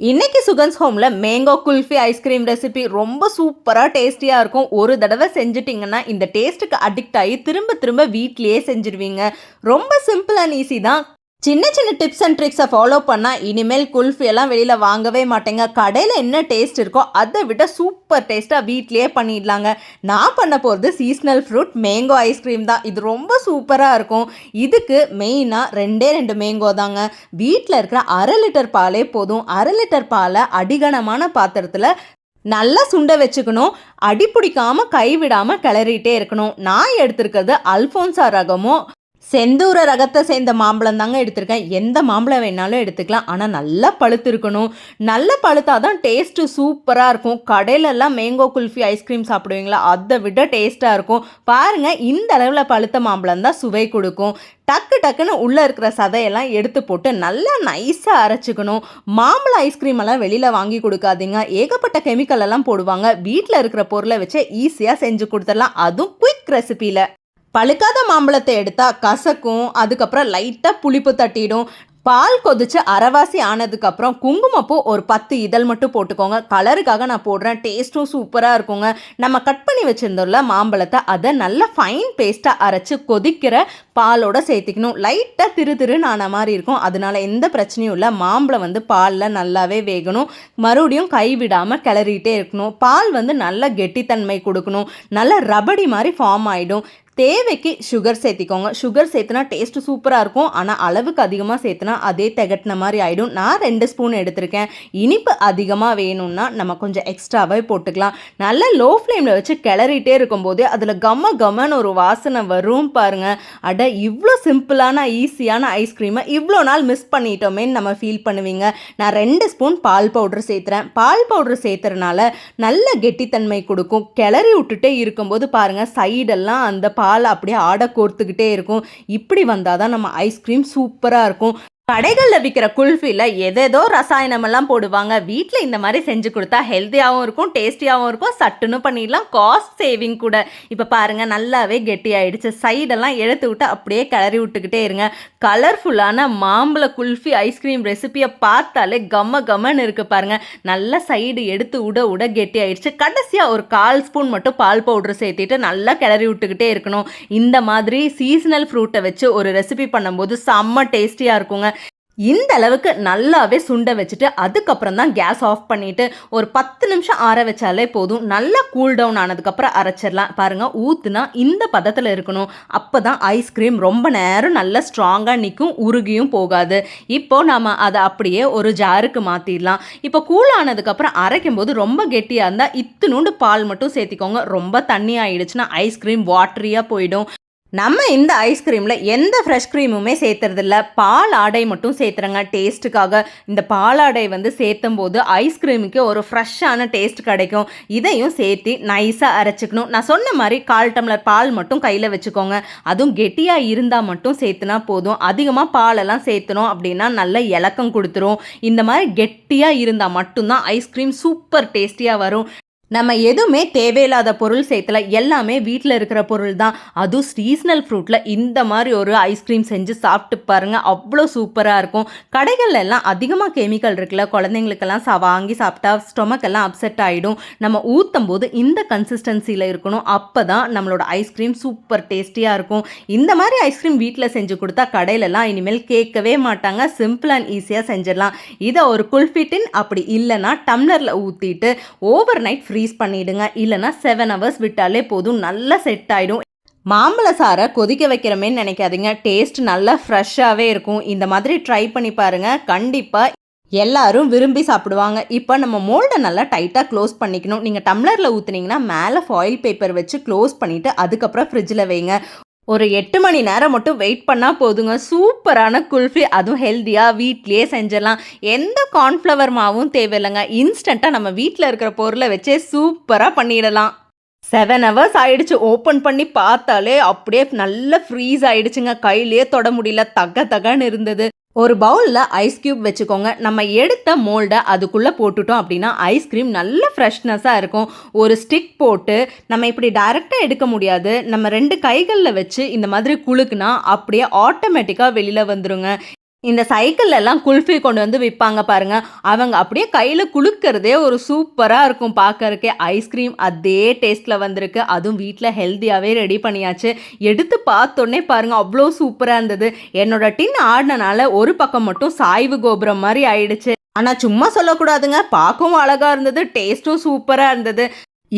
இன்னைக்கு சுகன்ஸ் ஹோமில் mango kulfi ice cream recipe ரொம்ப சூப்பராக டேஸ்டியாக இருக்கும். ஒரு தடவை செஞ்சுட்டிங்கன்னா இந்த டேஸ்ட்டுக்கு அடிக்ட் ஆகி திரும்ப திரும்ப வீட்லேயே செஞ்சுருவீங்க. ரொம்ப சிம்பிள் அண்ட் ஈஸி தான். சின்ன சின்ன டிப்ஸ் அண்ட் ட்ரிக்ஸை ஃபாலோ பண்ணால் இனிமேல் குல்ஃபி எல்லாம் வெளியில் வாங்கவே மாட்டேங்க. கடையில் என்ன டேஸ்ட் இருக்கோ அதை விட சூப்பர் டேஸ்ட்டாக வீட்லேயே பண்ணிடலாங்க. நான் பண்ண போகிறது சீஸ்னல் ஃப்ரூட் மேங்கோ ஐஸ்கிரீம் தான். இது ரொம்ப சூப்பராக இருக்கும். இதுக்கு மெயினாக ரெண்டே ரெண்டு மேங்கோ தாங்க. வீட்டில் இருக்கிற அரை லிட்டர் பாலே போதும். அரை லிட்டர் பாலை அடிகனமான பாத்திரத்தில் நல்லா சுண்ட வச்சுக்கணும். அடி பிடிக்காமல் கைவிடாமல் கிளறிட்டே இருக்கணும். நான் எடுத்திருக்கிறது அல்ஃபோன்சா ரகமும் செந்தூர ரகத்தை சேர்ந்த மாம்பழம் தாங்க எடுத்திருக்கேன். எந்த மாம்பழம் வேணாலும் எடுத்துக்கலாம். ஆனால் நல்லா பழுத்து இருக்கணும் நல்ல பழுத்தா தான் டேஸ்ட்டு சூப்பராக இருக்கும். கடையிலெல்லாம் மேங்கோ குல்ஃபி ஐஸ்கிரீம் சாப்பிடுவீங்களா? அதை விட டேஸ்ட்டாக இருக்கும். பாருங்கள் இந்த அளவில் பழுத்த மாம்பழம் தான் சுவை கொடுக்கும். டக்கு டக்குன்னு உள்ளே இருக்கிற சதையெல்லாம் எடுத்து போட்டு நல்லா நைஸாக அரைச்சிக்கணும். மாம்பழம் ஐஸ்கிரீம் எல்லாம் வெளியில் வாங்கி கொடுக்காதீங்க. ஏகப்பட்ட கெமிக்கல் எல்லாம் போடுவாங்க. வீட்டில் இருக்கிற பொருளை வச்சு ஈஸியாக செஞ்சு கொடுத்துடலாம். அதுவும் குயிக் ரெசிபியில் பழுக்காத மாம்பழத்தை எடுத்தால் கசக்கும் அதுக்கப்புறம் லைட்டாக புளிப்பு தட்டிடும். பால் கொதிச்சு அரைவாசி ஆனதுக்கப்புறம் குங்குமப்பூ ஒரு பத்து இதழ் மட்டும் போட்டுக்கோங்க. கலருக்காக நான் போடுறேன். டேஸ்ட்டும் சூப்பராக இருக்குங்க. நம்ம கட் பண்ணி வச்சுருந்தோம்ல மாம்பழத்தை அதை நல்லா ஃபைன் பேஸ்ட்டாக அரைச்சி கொதிக்கிற பாலோட சேர்த்திக்கணும். லைட்டாக திரு திருன்னு ஆன மாதிரி இருக்கும். அதனால எந்த பிரச்சனையும் இல்லை. மாம்பழம் வந்து பாலில் நல்லாவே வேகணும். மறுபடியும் கைவிடாமல் கிளறிட்டே இருக்கணும். பால் வந்து நல்ல கெட்டித்தன்மை கொடுக்கணும். நல்ல ரபடி மாதிரி ஃபார்ம் ஆகிடும் தேவைக்கு சுகர் சேர்த்திக்கோங்க. சுகர் சேர்த்துனா டேஸ்ட்டு சூப்பராக இருக்கும். ஆனால் அளவுக்கு அதிகமாக சேர்த்துனா அதே திகட்டின மாதிரி ஆகிடும் நான் ரெண்டு ஸ்பூன் எடுத்திருக்கேன். இனிப்பு அதிகமாக வேணும்னா நம்ம கொஞ்சம் எக்ஸ்ட்ராவே போட்டுக்கலாம். நல்ல லோ ஃப்ளேமில் வச்சு கிளறிட்டே இருக்கும்போது அதில் கம்ம கம்மன்னு ஒரு வாசனை வரும் பாருங்கள் அட இவ்வளோ சிம்பிளான ஈஸியான ஐஸ்கிரீமை இவ்வளோ நாள் மிஸ் பண்ணிட்டோமேன்னு நம்ம ஃபீல் பண்ணுவீங்க. நான் ரெண்டு ஸ்பூன் பால் பவுடர் சேர்த்துறேன். பால் பவுடர் சேர்த்துறனால நல்ல கெட்டித்தன்மை கொடுக்கும். கிளறி விட்டுட்டே இருக்கும்போது பாருங்கள் சைடெல்லாம் அந்த பால் அப்படியே ஆடை கோர்த்துக்கிட்டே இருக்கும். இப்படி வந்தால் தான் நம்ம ஐஸ்கிரீம் சூப்பராக இருக்கும். கடைகளில் விற்கிற குல்ஃபியில் எதேதோ ரசாயனமெல்லாம் போடுவாங்க. வீட்டில் இந்த மாதிரி செஞ்சு கொடுத்தா ஹெல்த்தியாகவும் இருக்கும் டேஸ்டியாகவும் இருக்கும். சட்டுன்னு பண்ணிடலாம். காஸ்ட் சேவிங் கூட. இப்போ பாருங்கள் நல்லாவே கெட்டி ஆயிடுச்சு சைடெல்லாம் எடுத்து விட்டு அப்படியே கிளறி விட்டுக்கிட்டே இருங்க. கலர்ஃபுல்லான மாம்பழ குல்ஃபி ஐஸ்கிரீம் ரெசிபியை பார்த்தாலே கம்ம கம்மன்னு இருக்குது பாருங்கள் நல்ல சைடு எடுத்து விட விட கெட்டி ஆயிடுச்சு கடைசியாக ஒரு கால் ஸ்பூன் மட்டும் பால் பவுட்ரு சேர்த்திட்டு நல்லா கிளறி விட்டுக்கிட்டே இருக்கணும். இந்த மாதிரி சீசனல் ஃப்ரூட்டை வச்சு ஒரு ரெசிபி பண்ணும்போது செம்ம டேஸ்டியாக இருக்குங்க. இந்த அளவுக்கு நல்லாவே சுண்ட வச்சுட்டு அதுக்கப்புறம் தான் கேஸ் ஆஃப் பண்ணிவிட்டு ஒரு பத்து நிமிஷம் ஆற வச்சாலே போதும். நல்லா கூல் டவுன் ஆனதுக்கப்புறம் அரைச்சிடலாம். பாருங்கள் ஊற்றுனா இந்த பதத்தில் இருக்கணும். அப்போ தான் ஐஸ்கிரீம் ரொம்ப நேரம் நல்லா ஸ்ட்ராங்காக நிற்கும் உருகியும் போகாது. இப்போ நம்ம அதை அப்படியே ஒரு ஜாருக்கு மாற்றிடலாம் இப்போ கூல் ஆனதுக்கப்புறம் அரைக்கும் போது ரொம்ப கெட்டியாக இருந்தால் இத்தினூண்டு பால் மட்டும் சேர்த்திக்கோங்க. ரொம்ப தண்ணி ஆயிடுச்சுன்னா ஐஸ்கிரீம் வாட்டரியாக போயிடும். நம்ம இந்த ஐஸ்கிரீமில் எந்த ஃப்ரெஷ் க்ரீமுமே சேர்த்துறதில்ல. பால் ஆடை மட்டும் சேர்த்துறங்க. டேஸ்ட்டுக்காக இந்த பாலாடை வந்து சேர்த்தும் போது ஐஸ்கிரீமுக்கு ஒரு ஃப்ரெஷ்ஷான டேஸ்ட் கிடைக்கும். இதையும் சேர்த்து நைஸாக அரைச்சிக்கணும். நான் சொன்ன மாதிரி கால் டம்ளர் பால் மட்டும் கையில் வச்சுக்கோங்க. அதுவும் கெட்டியாக இருந்தால் மட்டும் சேர்த்துனா போதும். அதிகமாக பாலெல்லாம் சேர்த்துனோம் அப்படின்னா நல்ல இலக்கம் கொடுத்துரும். இந்த மாதிரி கெட்டியாக இருந்தால் மட்டும்தான் ஐஸ்கிரீம் சூப்பர் டேஸ்டியாக வரும். நம்ம எதுவுமே தேவையில்லாத பொருள் சேர்த்துல எல்லாமே வீட்டில் இருக்கிற பொருள் தான். அதுவும் சீசனல் ஃப்ரூட்டில் இந்த மாதிரி ஒரு ஐஸ்கிரீம் செஞ்சு சாப்பிட்டு பாருங்கள் அவ்வளோ சூப்பராக இருக்கும். கடைகள்ல எல்லாம் அதிகமாக கெமிக்கல் இருக்குல்ல குழந்தைங்களுக்கெல்லாம் சா வாங்கி சாப்பிட்டா ஸ்டொமக் எல்லாம் அப்செட் ஆகிடும் நம்ம ஊற்றும் போது இந்த கன்சிஸ்டன்சியில் இருக்கணும். அப்போ தான் நம்மளோட ஐஸ்கிரீம் சூப்பர் டேஸ்டியாக இருக்கும். இந்த மாதிரி ஐஸ்கிரீம் வீட்டில் செஞ்சு கொடுத்தா கடையிலலாம் இனிமேல் கேட்கவே மாட்டாங்க. சிம்பிள் அண்ட் ஈஸியாக செஞ்சிடலாம். இதை ஒரு குல்ஃபிட்டின் அப்படி இல்லைன்னா டம்ளரில் ஊற்றிட்டு ஓவர் நைட் ஃப்ரீ ஃப்ரீஸ் பண்ணிவிடுங்க இல்லைனா செவன் ஹவர்ஸ் விட்டாலே போதும். நல்லா செட் ஆகிடும் மாம்பழ சாரை கொதிக்க வைக்கிறமே நினைக்காதீங்க. டேஸ்ட் நல்லா ஃப்ரெஷ்ஷாகவே இருக்கும். இந்த மாதிரி ட்ரை பண்ணி பாருங்கள் கண்டிப்பாக எல்லாரும் விரும்பி சாப்பிடுவாங்க. இப்போ நம்ம மோல்டை நல்லா டைட்டாக க்ளோஸ் பண்ணிக்கணும். நீங்கள் டம்ளரில் ஊற்றுனீங்கன்னா மேலே ஃபாயில் பேப்பர் வச்சு க்ளோஸ் பண்ணிவிட்டு அதுக்கப்புறம் ஃப்ரிட்ஜில் வைங்க. ஒரு எட்டு மணி நேரம் மட்டும் வெயிட் பண்ணால் போதுங்க. சூப்பரான குல்ஃபி அதுவும் ஹெல்த்தியாக வீட்லேயே செஞ்சிடலாம். எந்த கார்ன்ஃப்ளவர் மாவும் தேவையில்லைங்க. இன்ஸ்டண்ட்டாக நம்ம வீட்டில் இருக்கிற பொருளை வச்சே சூப்பராக பண்ணிடலாம். செவன் ஹவர்ஸ் ஆயிடுச்சு. ஓப்பன் பண்ணி பார்த்தாலே அப்படியே நல்லா ஃப்ரீஸ் ஆயிடுச்சுங்க. கையிலேயே தொட முடியல. தக தகன்னு இருந்தது. ஒரு பவுலில் ஐஸ் க்யூப் வச்சுக்கோங்க. நம்ம எடுத்த மோல்டை அதுக்குள்ளே போட்டுட்டோம் அப்படின்னா ஐஸ்கிரீம் நல்ல ஃப்ரெஷ்னஸாக இருக்கும். ஒரு ஸ்டிக் போட்டு நம்ம இப்படி டைரெக்டாக எடுக்க முடியாது. நம்ம ரெண்டு கைகளில் வச்சு இந்த மாதிரி குழுக்குனா அப்படியே ஆட்டோமேட்டிக்காக வெளியில் வந்துடுங்க இந்த சைக்கிள் எல்லாம் குல்ஃபி கொண்டு வந்து விற்பாங்க பாருங்க. அவங்க அப்படியே கையில் குளுக்கிறதே ஒரு சூப்பராக இருக்கும் பார்க்கறக்கே ஐஸ்கிரீம் அதே டேஸ்ட்டில் வந்திருக்கு. அதுவும் வீட்டில் ஹெல்த்தியாகவே ரெடி பண்ணியாச்சு. எடுத்து பார்த்தோன்னே பாருங்கள் அவ்வளோ சூப்பராக இருந்தது. என்னோட டின் ஆடினனால ஒரு பக்கம் மட்டும் சாய்வு கோபுரம் மாதிரி ஆயிடுச்சு. ஆனால் சும்மா சொல்லக்கூடாதுங்க. பார்க்கவும் அழகாக இருந்தது. டேஸ்ட்டும் சூப்பராக இருந்தது.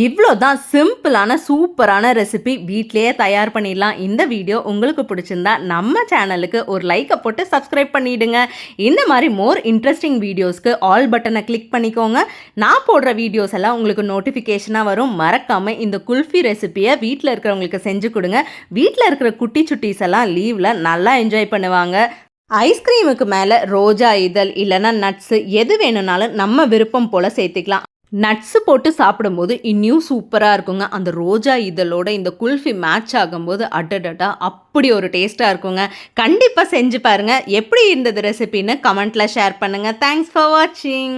இவ்வளோ தான் சிம்பிளான சூப்பரான ரெசிபி வீட்லேயே தயார் பண்ணிடலாம். இந்த வீடியோ உங்களுக்கு பிடிச்சிருந்தா நம்ம சேனலுக்கு ஒரு லைக்கை போட்டு சப்ஸ்கிரைப் பண்ணிவிடுங்க இந்த மாதிரி மோர் இன்ட்ரெஸ்டிங் வீடியோஸ்க்கு ஆல் பட்டனை கிளிக் பண்ணிக்கோங்க. நான் போடுற வீடியோஸ் எல்லாம் உங்களுக்கு நோட்டிஃபிகேஷனாக வரும். மறக்காமல் இந்த குல்ஃபி ரெசிபியை வீட்டில் இருக்கிறவங்களுக்கு செஞ்சு கொடுங்க. வீட்டில் இருக்கிற குட்டி சுட்டீஸ் எல்லாம் லீவில் நல்லா என்ஜாய் பண்ணுவாங்க. ஐஸ்கிரீமுக்கு மேலே ரோஜா இதழ் இல்லைன்னா நட்ஸு எது வேணும்னாலும் நம்ம விருப்பம் போல் சேர்த்துக்கலாம். நட்ஸு போட்டு சாப்பிடும்போது இன்னும் சூப்பராக இருக்குங்க. அந்த ரோஜா இதழோட இந்த குல்ஃபி மேட்ச் ஆகும்போது அடடடா அப்படி ஒரு டேஸ்ட்டாக இருக்குங்க. கண்டிப்பாக செஞ்சு பாருங்கள் எப்படி இருந்தது ரெசிபின்னு கமெண்ட்டில் ஷேர் பண்ணுங்கள் தேங்க்ஸ் ஃபார் வாட்சிங்